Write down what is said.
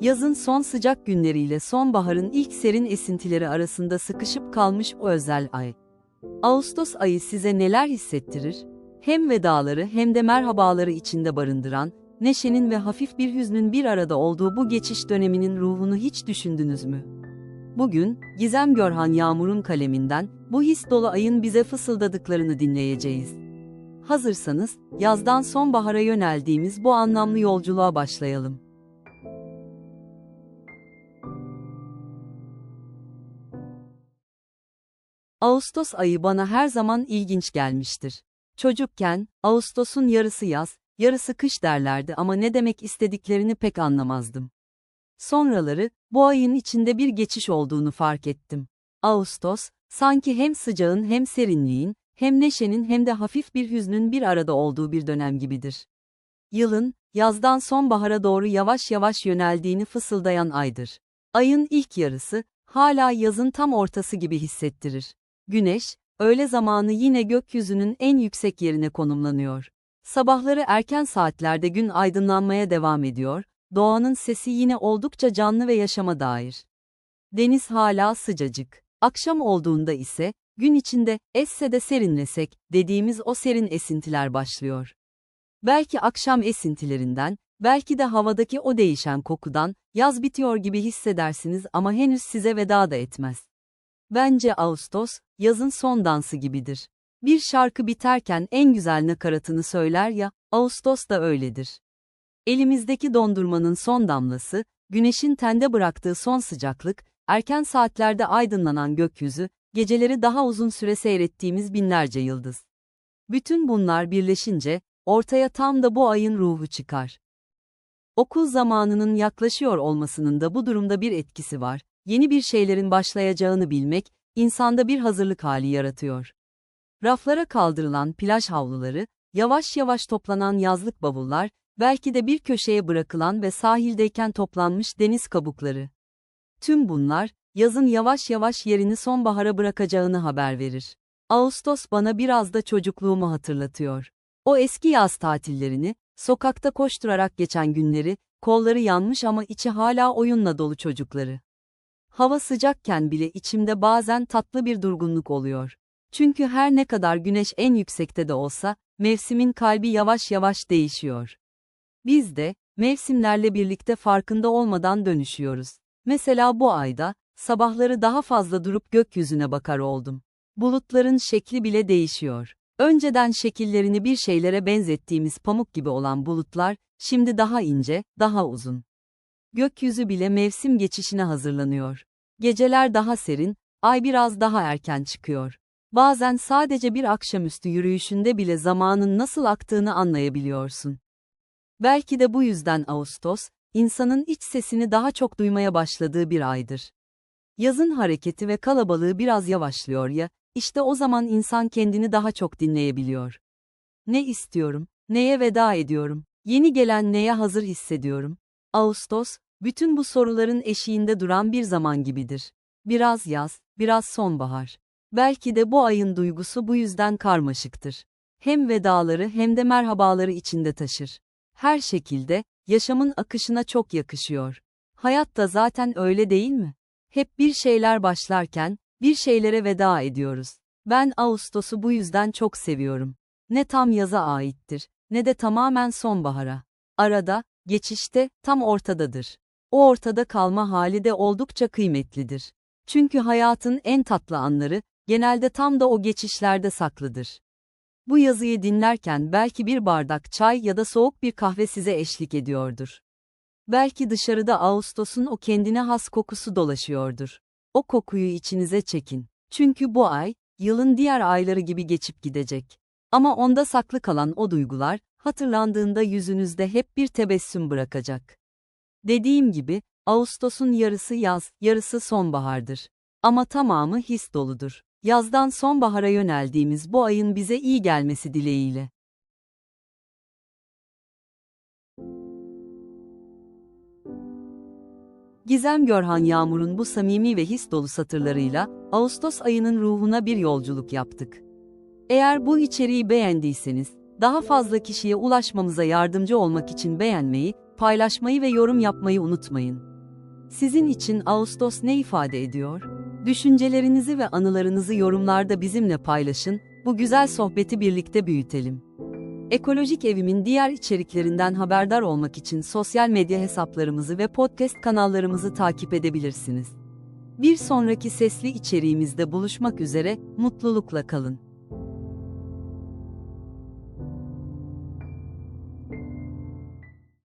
Yazın son sıcak günleriyle sonbaharın ilk serin esintileri arasında sıkışıp kalmış o özel ay. Ağustos ayı size neler hissettirir? Hem vedaları hem de merhabaları içinde barındıran, neşenin ve hafif bir hüznün bir arada olduğu bu geçiş döneminin ruhunu hiç düşündünüz mü? Bugün, Gizem Görhan Yağmur'un kaleminden, bu his dolu ayın bize fısıldadıklarını dinleyeceğiz. Hazırsanız, yazdan sonbahara yöneldiğimiz bu anlamlı yolculuğa başlayalım. Ağustos ayı bana her zaman ilginç gelmiştir. Çocukken, Ağustos'un yarısı yaz, yarısı kış derlerdi ama ne demek istediklerini pek anlamazdım. Sonraları, bu ayın içinde bir geçiş olduğunu fark ettim. Ağustos, sanki hem sıcağın hem serinliğin, hem neşenin hem de hafif bir hüznün bir arada olduğu bir dönem gibidir. Yılın, yazdan sonbahara doğru yavaş yavaş yöneldiğini fısıldayan aydır. Ayın ilk yarısı, hala yazın tam ortası gibi hissettirir. Güneş, öğle zamanı yine gökyüzünün en yüksek yerine konumlanıyor. Sabahları erken saatlerde gün aydınlanmaya devam ediyor, doğanın sesi yine oldukça canlı ve yaşama dair. Deniz hala sıcacık. Akşam olduğunda ise, gün içinde, esse de serinlesek, dediğimiz o serin esintiler başlıyor. Belki akşam esintilerinden, belki de havadaki o değişen kokudan, yaz bitiyor gibi hissedersiniz ama henüz size veda da etmez. Bence Ağustos, yazın son dansı gibidir. Bir şarkı biterken en güzel nakaratını söyler ya, Ağustos da öyledir. Elimizdeki dondurmanın son damlası, güneşin tende bıraktığı son sıcaklık, erken saatlerde aydınlanan gökyüzü, geceleri daha uzun süre seyrettiğimiz binlerce yıldız. Bütün bunlar birleşince, ortaya tam da bu ayın ruhu çıkar. Okul zamanının yaklaşıyor olmasının da bu durumda bir etkisi var. Yeni bir şeylerin başlayacağını bilmek, insanda bir hazırlık hali yaratıyor. Raflara kaldırılan plaj havluları, yavaş yavaş toplanan yazlık bavullar, belki de bir köşeye bırakılan ve sahildeyken toplanmış deniz kabukları. Tüm bunlar, yazın yavaş yavaş yerini sonbahara bırakacağını haber verir. Ağustos bana biraz da çocukluğumu hatırlatıyor. O eski yaz tatillerini, sokakta koşturarak geçen günleri, kolları yanmış ama içi hala oyunla dolu çocukları. Hava sıcakken bile içimde bazen tatlı bir durgunluk oluyor. Çünkü her ne kadar güneş en yüksekte de olsa, mevsimin kalbi yavaş yavaş değişiyor. Biz de, mevsimlerle birlikte farkında olmadan dönüşüyoruz. Mesela bu ayda, sabahları daha fazla durup gökyüzüne bakar oldum. Bulutların şekli bile değişiyor. Önceden şekillerini bir şeylere benzettiğimiz pamuk gibi olan bulutlar, şimdi daha ince, daha uzun. Gökyüzü bile mevsim geçişine hazırlanıyor. Geceler daha serin, ay biraz daha erken çıkıyor. Bazen sadece bir akşamüstü yürüyüşünde bile zamanın nasıl aktığını anlayabiliyorsun. Belki de bu yüzden Ağustos, insanın iç sesini daha çok duymaya başladığı bir aydır. Yazın hareketi ve kalabalığı biraz yavaşlıyor ya, işte o zaman insan kendini daha çok dinleyebiliyor. Ne istiyorum, neye veda ediyorum, yeni gelen neye hazır hissediyorum. Ağustos, bütün bu soruların eşiğinde duran bir zaman gibidir. Biraz yaz, biraz sonbahar. Belki de bu ayın duygusu bu yüzden karmaşıktır. Hem vedaları hem de merhabaları içinde taşır. Her şekilde, yaşamın akışına çok yakışıyor. Hayat da zaten öyle değil mi? Hep bir şeyler başlarken, bir şeylere veda ediyoruz. Ben Ağustos'u bu yüzden çok seviyorum. Ne tam yaza aittir, ne de tamamen sonbahara. Arada, geçişte, tam ortadadır. O ortada kalma hali de oldukça kıymetlidir. Çünkü hayatın en tatlı anları, genelde tam da o geçişlerde saklıdır. Bu yazıyı dinlerken belki bir bardak çay ya da soğuk bir kahve size eşlik ediyordur. Belki dışarıda Ağustos'un o kendine has kokusu dolaşıyordur. O kokuyu içinize çekin. Çünkü bu ay, yılın diğer ayları gibi geçip gidecek. Ama onda saklı kalan o duygular, hatırlandığında yüzünüzde hep bir tebessüm bırakacak. Dediğim gibi, Ağustos'un yarısı yaz, yarısı sonbahardır. Ama tamamı his doludur. Yazdan sonbahara yöneldiğimiz bu ayın bize iyi gelmesi dileğiyle. Gizem Görhan Yağmur'un bu samimi ve his dolu satırlarıyla, Ağustos ayının ruhuna bir yolculuk yaptık. Eğer bu içeriği beğendiyseniz, daha fazla kişiye ulaşmamıza yardımcı olmak için beğenmeyi, paylaşmayı ve yorum yapmayı unutmayın. Sizin için Ağustos ne ifade ediyor? Düşüncelerinizi ve anılarınızı yorumlarda bizimle paylaşın, bu güzel sohbeti birlikte büyütelim. Ekolojik Evim'in diğer içeriklerinden haberdar olmak için sosyal medya hesaplarımızı ve podcast kanallarımızı takip edebilirsiniz. Bir sonraki sesli içeriğimizde buluşmak üzere, mutlulukla kalın.